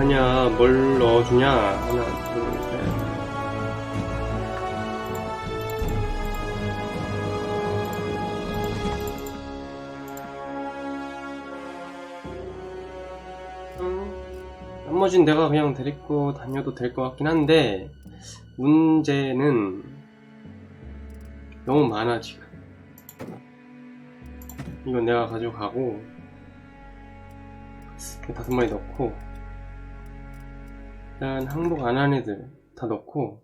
하냐, 뭘 넣어주냐. 하나, 둘, 셋. 음, 나머진 내가 그냥 데리고 다녀도 될 것 같긴 한데, 문제는 너무 많아, 지금. 이건 내가 가져가고, 다섯 마리 넣고, 일단 항복 안 한 애들 다 넣고,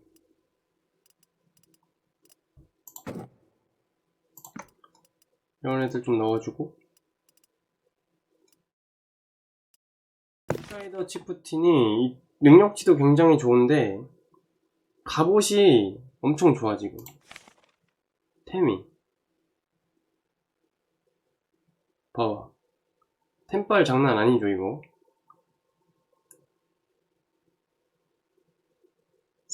이런 애들 좀 넣어주고, 스파이더 치프틴이 이 능력치도 굉장히 좋은데, 갑옷이 엄청 좋아, 지금. 템이. 봐봐. 템빨 장난 아니죠, 이거.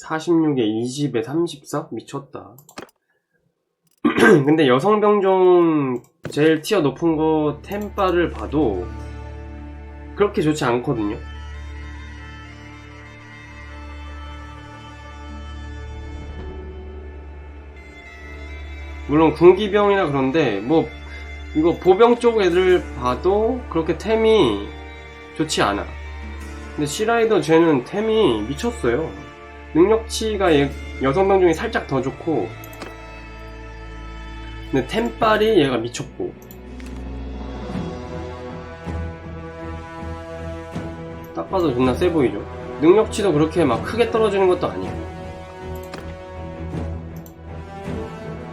46에 20에 34? 미쳤다. 근데 여성 병종 제일 티어 높은 거 템빨을 봐도 그렇게 좋지 않거든요. 물론 군기병이나 그런데 뭐 이거 보병 쪽 애들 봐도 그렇게 템이 좋지 않아. 근데 시라이더 쟤는 템이 미쳤어요. 능력치가 얘- 여성병 중에 살짝 더 좋고 근데 템빨이 얘가 미쳤고. 딱 봐도 존나 세 보이죠? 능력치도 그렇게 막 크게 떨어지는 것도 아니고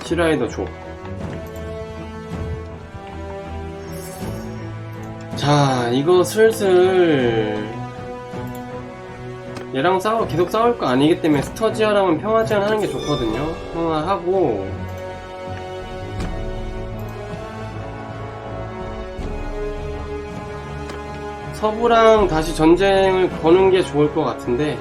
시라이더 줘. 자, 이거 슬슬 얘랑 싸워 계속 싸울 거 아니기 때문에 스터지아랑은 평화 제한하는 게 좋거든요. 평화하고 서부랑 다시 전쟁을 거는 게 좋을 것 같은데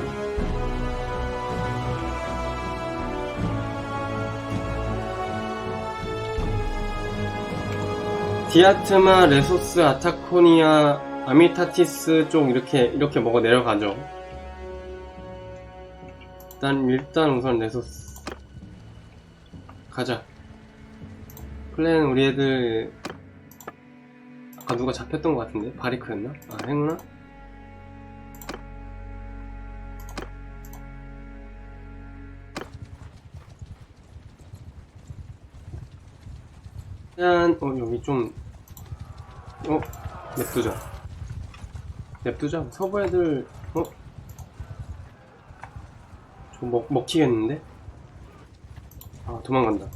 디아트마, 레소스, 아타코니아, 아미타티스 쪽 이렇게 이렇게 먹어 내려가죠. 일단 일단 우선 레소스 가자. 플랜 우리 애들 아까 누가 잡혔던 것 같은데 바리크였나? 아 행나? 일단 어 여기 좀 어? 냅두자 냅두자 서부 애들 어? 좀 먹, 먹히겠는데? 아 도망간다.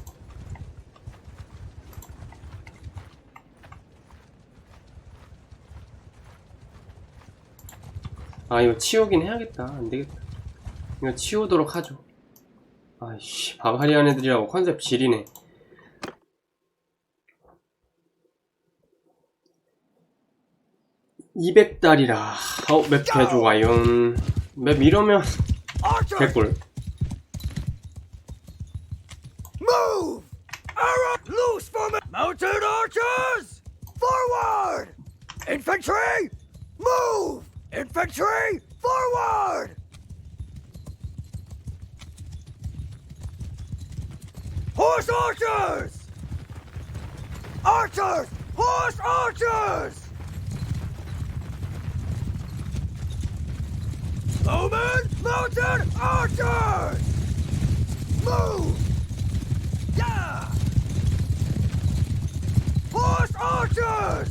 아 이거 치우긴 해야겠다. 안 되겠다. 이거 치우도록 하죠. 아이씨 바바리안 애들이라고 컨셉 지리네. 200달이라. 어, 맵 개좋아요. 맵 이러면! 개꿀 Move! Arrow! Loose from it! Mounted archers! Forward! Infantry! Move! Infantry! Forward! Horse archers! Archers! Horse archers! Bowman! Mounted archers! Move! Yeah! Horse archers!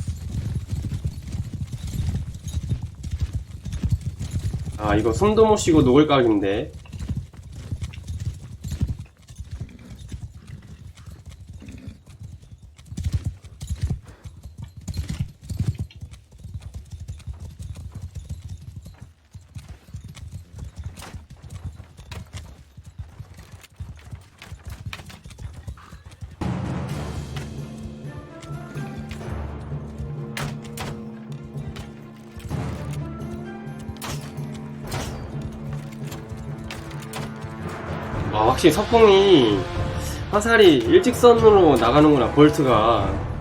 아 이거 손도 못 쉬고 녹을 각인데 확실히 석궁이 화살이 일직선으로 나가는구나 볼트가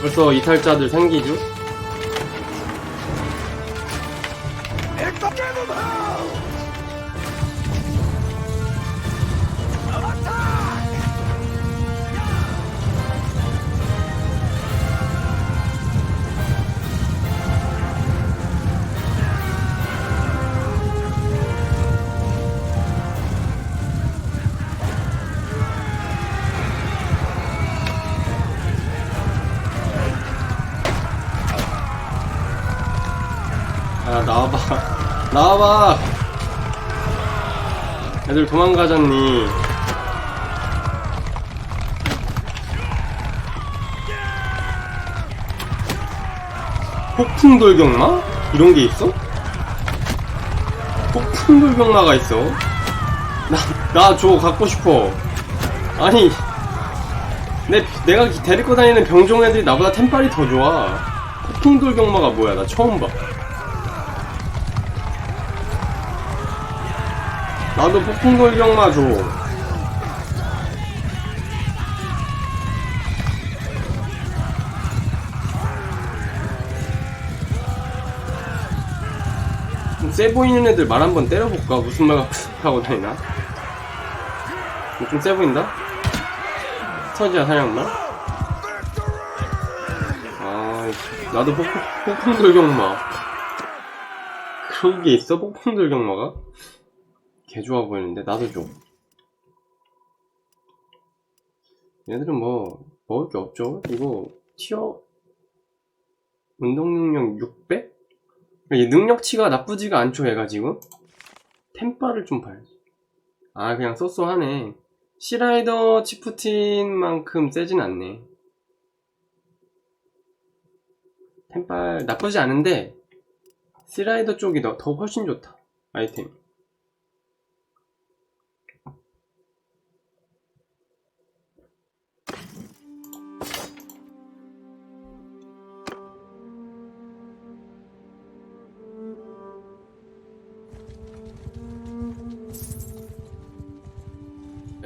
벌써 이탈자들 생기죠? 나와봐. 나와봐. 애들 도망가잖니. 폭풍 돌격마? 이런 게 있어? 폭풍 돌격마가 있어? 나나줘 갖고 싶어. 아니 내 내가 데리고 다니는 병종 애들이 나보다 템빨이 더 좋아. 폭풍 돌격마가 뭐야? 나 처음 봐 나도 폭풍 돌격 마 줘. 좀세 보이는 애들 말 한번 때려볼까? 무슨 말 하고 다니나? 좀 세 보인다? 스터지야 사냥나? 아, 나도 폭풍, 폭풍 돌격마. 그런 게 있어? 폭풍 돌격마가? 개 좋아 보이는데 나도 줘. 얘들은 뭐 먹을 게 없죠. 이거 티어 운동 능력 600? 이 능력치가 나쁘지가 않죠 얘가 지금. 템바를 좀 봐야지. 아 그냥 쏘쏘하네. 시라이더 치프틴만큼 세진 않네. 템빨 나쁘지 않은데 시라이더 쪽이 더, 더 훨씬 좋다. 아이템.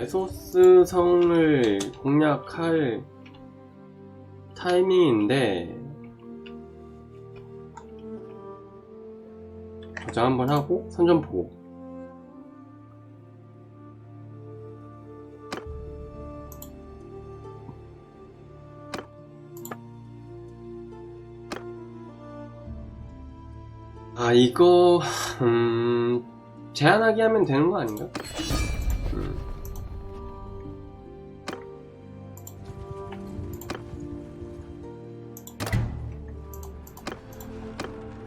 에소스 성을 공략할 타이밍인데 저장 한번 하고 선점 보고 아 이거 음 제한하게 하면 되는 거 아닌가?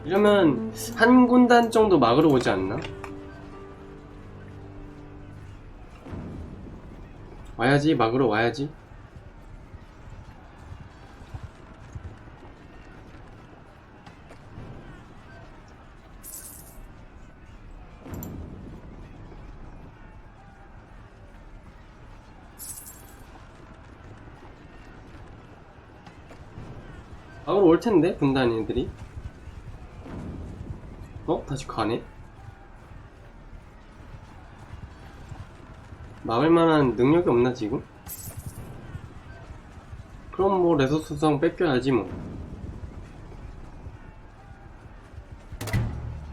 이러면 한 군단 정도 막으러 오지 않나? 와야지 막으러 와야지 막으러 올 텐데 군단 애들이 어? 다시 가네? 막을 만한 능력이 없나 지금? 그럼 뭐 레소스성 뺏겨야지 뭐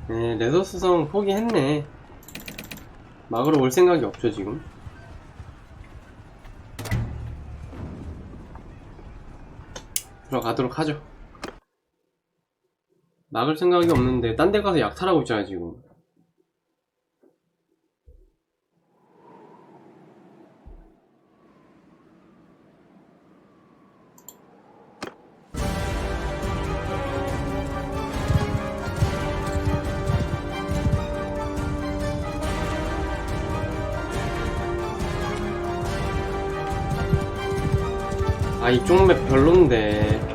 네, 레소스성 포기했네 막으러 올 생각이 없죠 지금 들어가도록 하죠 막을 생각이 없는데 딴 데 가서 약탈하고 있잖아 지금. 아 이쪽 맵 별론데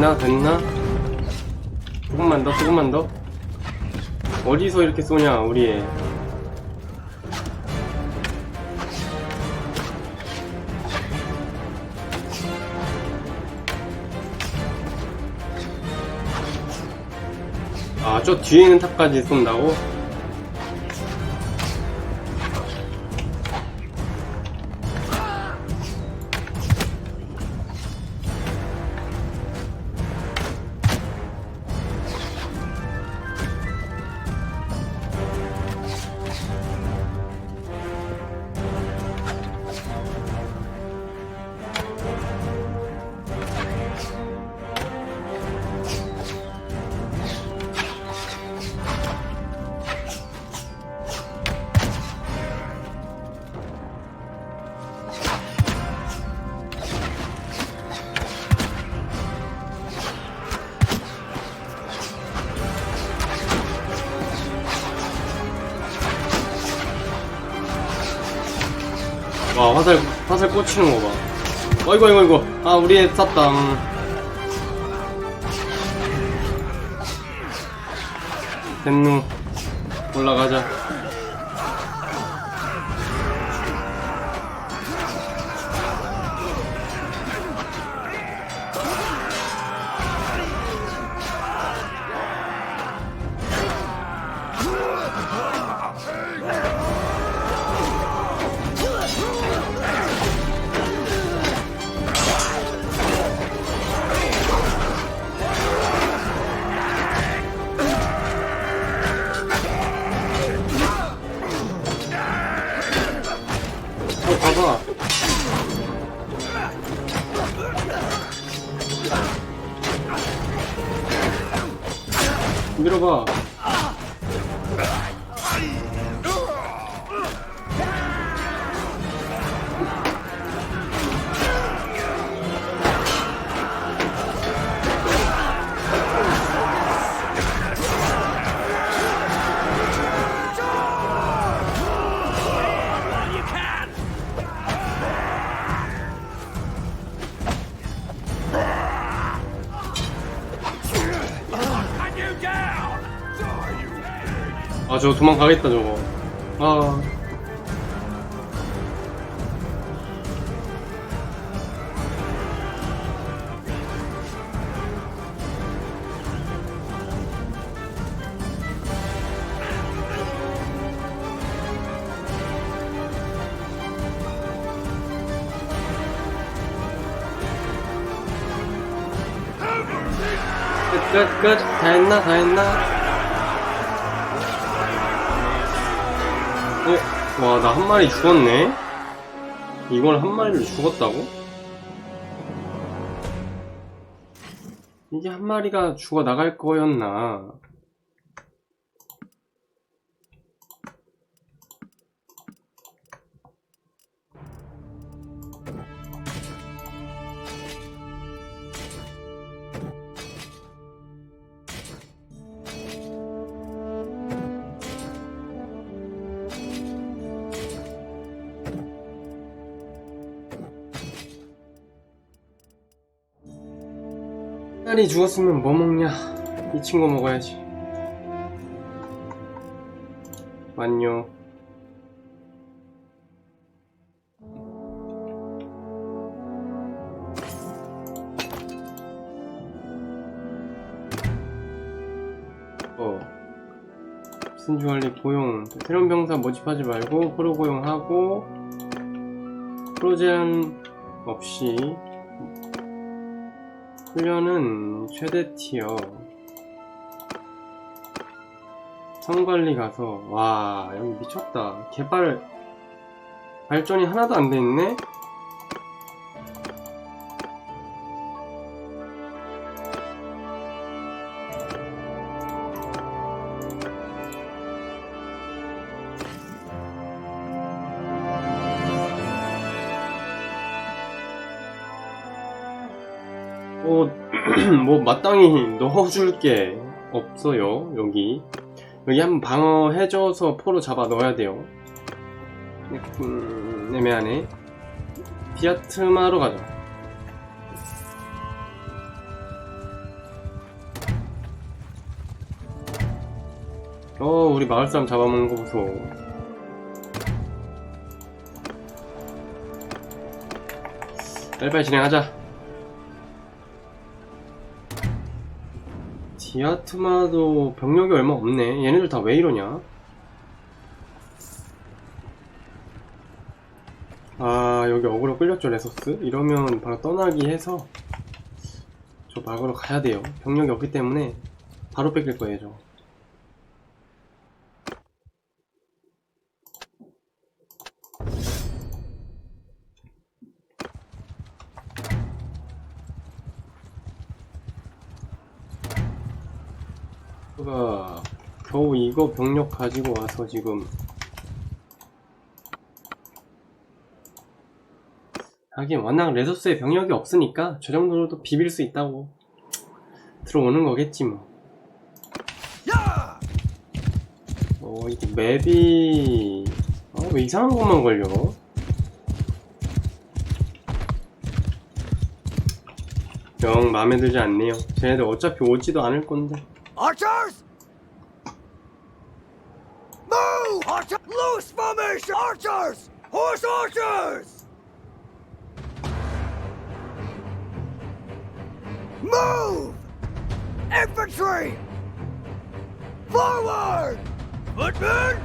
됐나? 됐나? 조금만 더 조금만 더. 어디서 이렇게 쏘냐 우리 애. 아, 저 뒤에 있는 탑까지 쏜다고? 우리 애 쐈다. 음. 됐누. 올라가자. 밀어봐. 저거 도망가겠다, 저거. 아. 끝, 끝, 끝. 다 했나? 다 했나? 어? 와, 나 한 마리 죽었네? 이걸 한 마리를 죽었다고? 이게 한 마리가 죽어 나갈 거였나? 딸이 죽었으면 뭐 먹냐? 이 친구 먹어야지. 완료. 어. 신주관리 고용. 새로운 병사 모집하지 말고 프로 고용하고 프로제한 없이 훈련은 최대 티어. 성관리 가서 와 여기 미쳤다. 개발 발전이 하나도 안 돼 있네. 마땅히 넣어줄게. 없어요 여기. 여기 한번 방어해줘서 포로 잡아 넣어야 돼요. 음, 애매하네. 디아트마로 가자. 어 우리 마을 사람 잡아먹는 거 보소. 빨리빨리 진행하자. 디아트마도 병력이 얼마 없네. 얘네들 다 왜 이러냐? 아, 여기 어그로 끌렸죠, 레소스? 이러면 바로 떠나기 해서 저 막으러 가야 돼요. 병력이 없기 때문에 바로 뺏길 거예요, 저. 가 겨우 이거 병력 가지고 와서 지금 하긴 워낙 레소스에 병력이 없으니까 저 정도로도 비빌 수 있다고 들어오는 거겠지 뭐. 야! 어 이거 맵이 어, 왜 이상한 것만 걸려? 영 마음에 들지 않네요. 쟤네들 어차피 오지도 않을 건데. Archers! Archer! Loose formation! Archers! Horse archers! Move! Infantry! Forward! Footmen!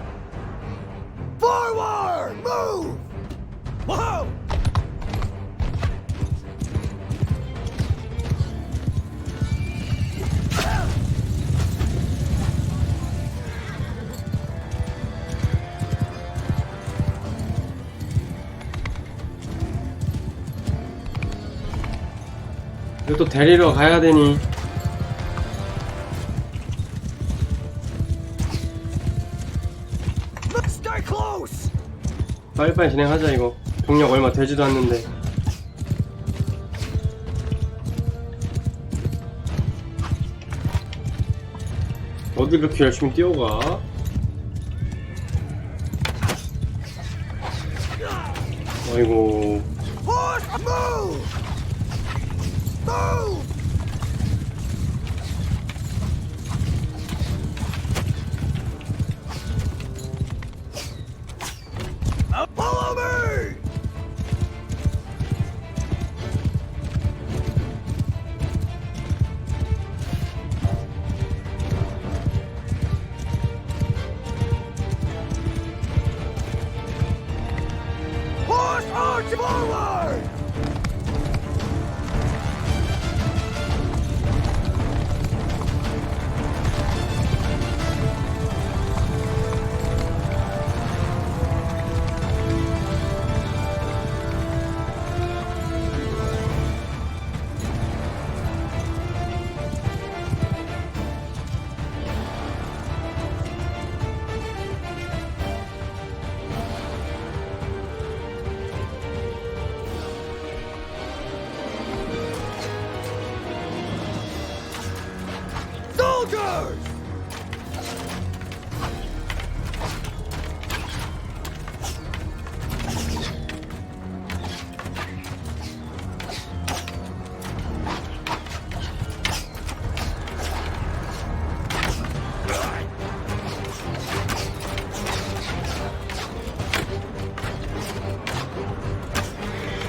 Forward! Move! Whoa! 이거 또 데리러 가야 되니. 빨리빨리 진행하자 이거. 동력 얼마 되지도 않는데. 어디 그렇게 열심히 뛰어가? 아이고 Archibald!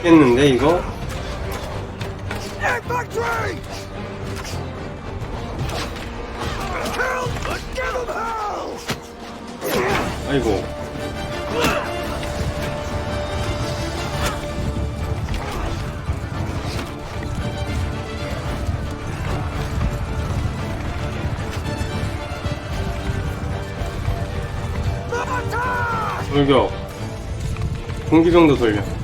깼는데 이거? 아이고! 돌격 공기병도 돌려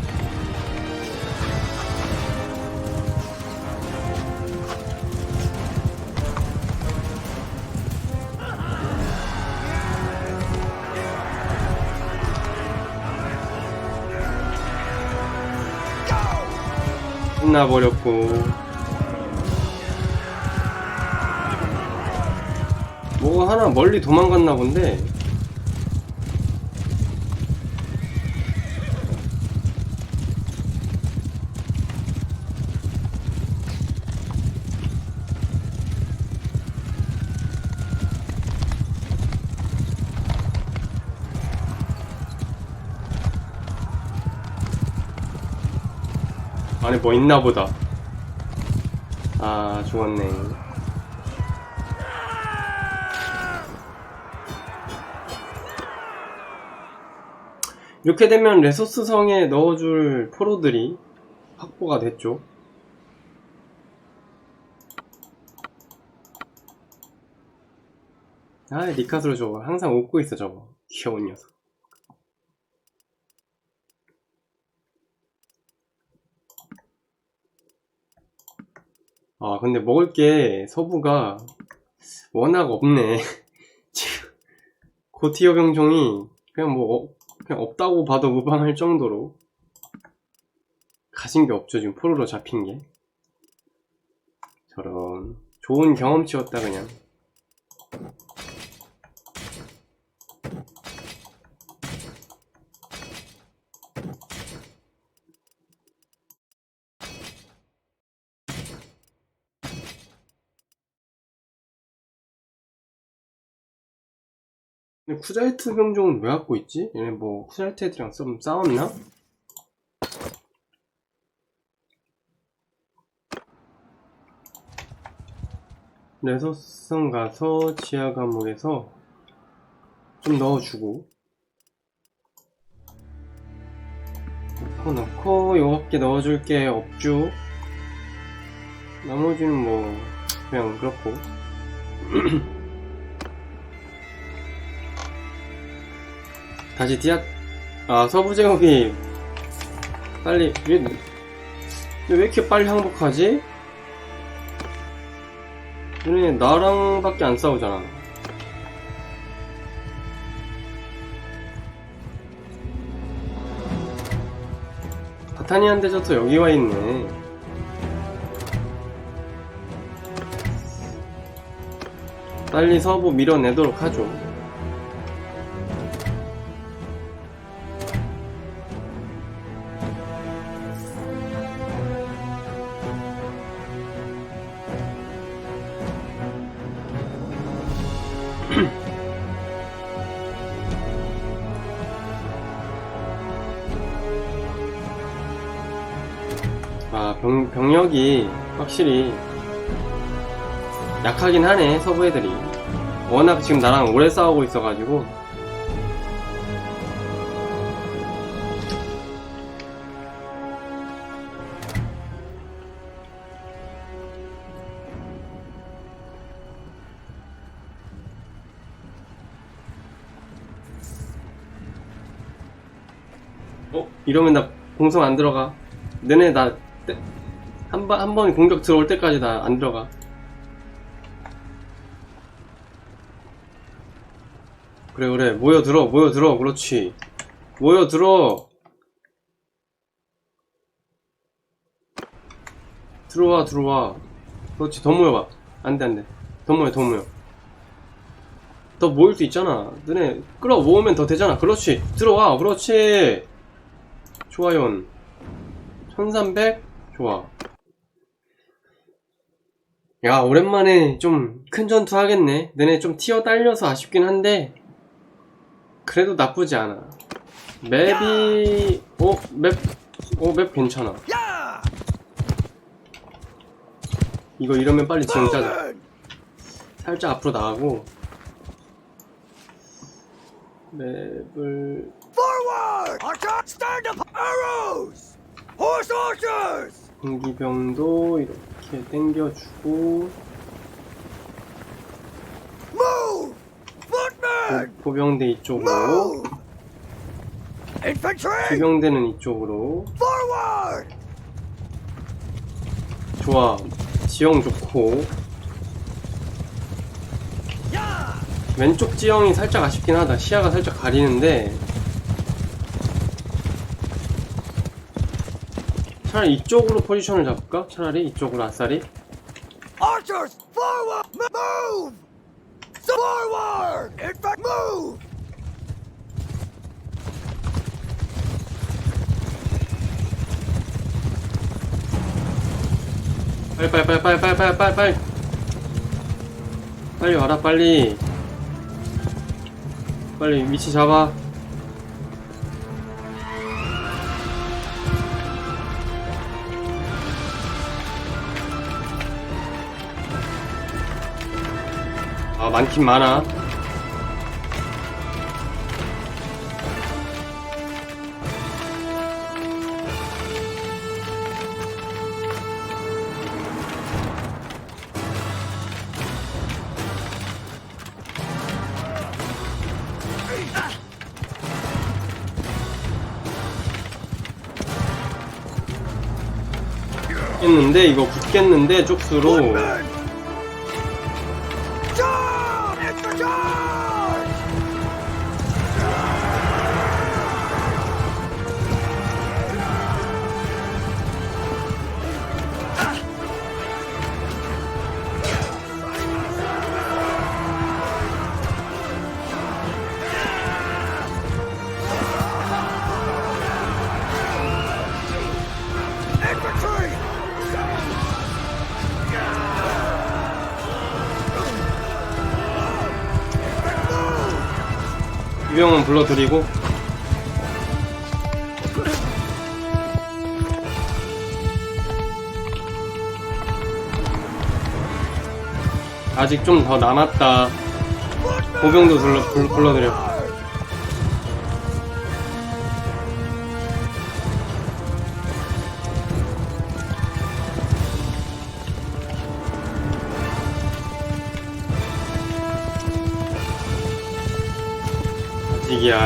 끝나버렸고. 뭐 하나 멀리 도망갔나 본데 뭐 있나 보다. 아, 죽었네. 이렇게 되면 레소스 성에 넣어줄 포로들이 확보가 됐죠. 아, 니카스로 저거. 항상 웃고 있어, 저거. 귀여운 녀석. 아, 근데 먹을 게 서부가 워낙 없네. 지금, 고티어 병종이 그냥 뭐, 어- 그냥 없다고 봐도 무방할 정도로 가진 게 없죠, 지금 포로로 잡힌 게. 저런, 좋은 경험치였다, 그냥. 쿠자이트 병종은 왜 갖고 있지? 얘네 뭐 쿠자이트 애들이랑 좀 싸웠나? 레소성 가서 지하 감옥에서 좀 넣어주고 넣고 넣고 요밖에 넣어줄 게 없죠 나머지는 뭐 그냥 그렇고 다시 디아 아 서부 제국이 빨리 왜, 왜 이렇게 빨리 항복하지? 얘네 나랑 밖에 안 싸우잖아. 바타니안 대저서 여기 와 있네. 빨리 서부 밀어내도록 하죠 병, 병력이 확실히 약하긴 하네, 서부 애들이. 워낙 지금 나랑 오래 싸우고 있어가지고. 어? 이러면 나 공성 안 들어가. 너네 나, 번, 한 번 공격 들어올 때까지 나 안 들어가. 그래, 그래. 모여들어, 모여들어. 그렇지. 모여들어. 들어와, 들어와. 그렇지. 더 모여봐. 안 돼, 안 돼. 더 모여, 더 모여. 더 모일 수 있잖아. 너네 끌어 모으면 더 되잖아. 그렇지. 들어와. 그렇지. 좋아요. 1300? 좋아. 야, 오랜만에 좀 큰 전투 하겠네. 너네 좀 티어 딸려서 아쉽긴 한데, 그래도 나쁘지 않아. 맵이, 어, 맵, 어, 맵 괜찮아. 야! 이거 이러면 빨리 지형 짜자. 살짝 앞으로 나가고, 맵을! 공기병도 이렇게 당겨주고, Move! Footmen! 보- 보병대 이쪽으로! 기병대는 이쪽으로! 좋아. 지형 좋고! 왼쪽 지형이 살짝 아쉽긴 하다. 시야가 살짝 가리는데, 차라리 이쪽으로 포지션을 잡을까? 차라리 이쪽으로 아싸리? Archers! Forward! Move! Forward! Infant move! 빨리 빨리 빨리 빨리 빨리 빨리 빨리 빨리 빨리 와라 빨리 빨리 위치 잡아 많긴 많아. 붙겠는데 이거 붙겠는데 쪽수로 유병은 불러드리고. 아직 좀 더 남았다. 보병도 불러, 불, 불러드려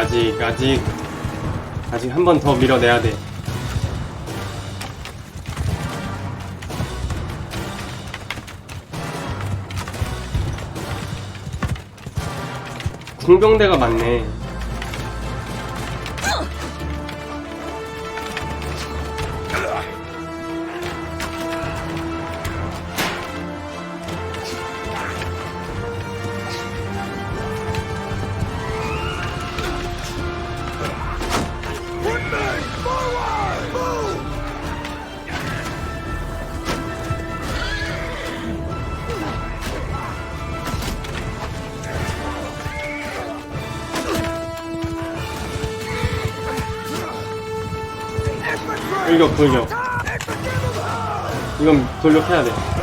아직 아직 아직 한 번 더 밀어내야 돼. 궁병대가 많네 돌격 돌격! 이건 돌격해야 돼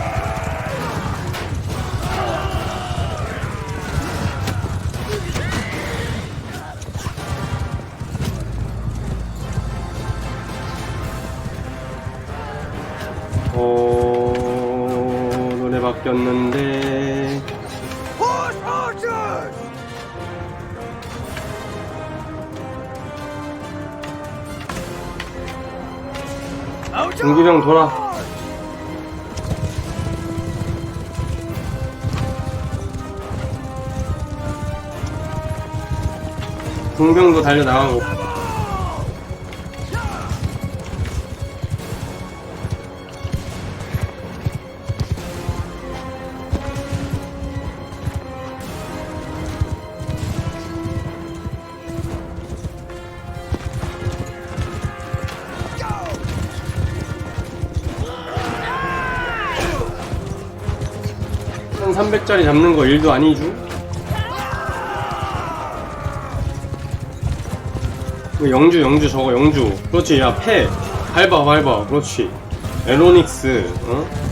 공기병 돌아. 궁병도 달려 나가고 300짜리 잡는 거 일도 아니죠? 그 영주 영주 저거 영주 그렇지 야 패 밟아 밟아 그렇지 에로닉스 어?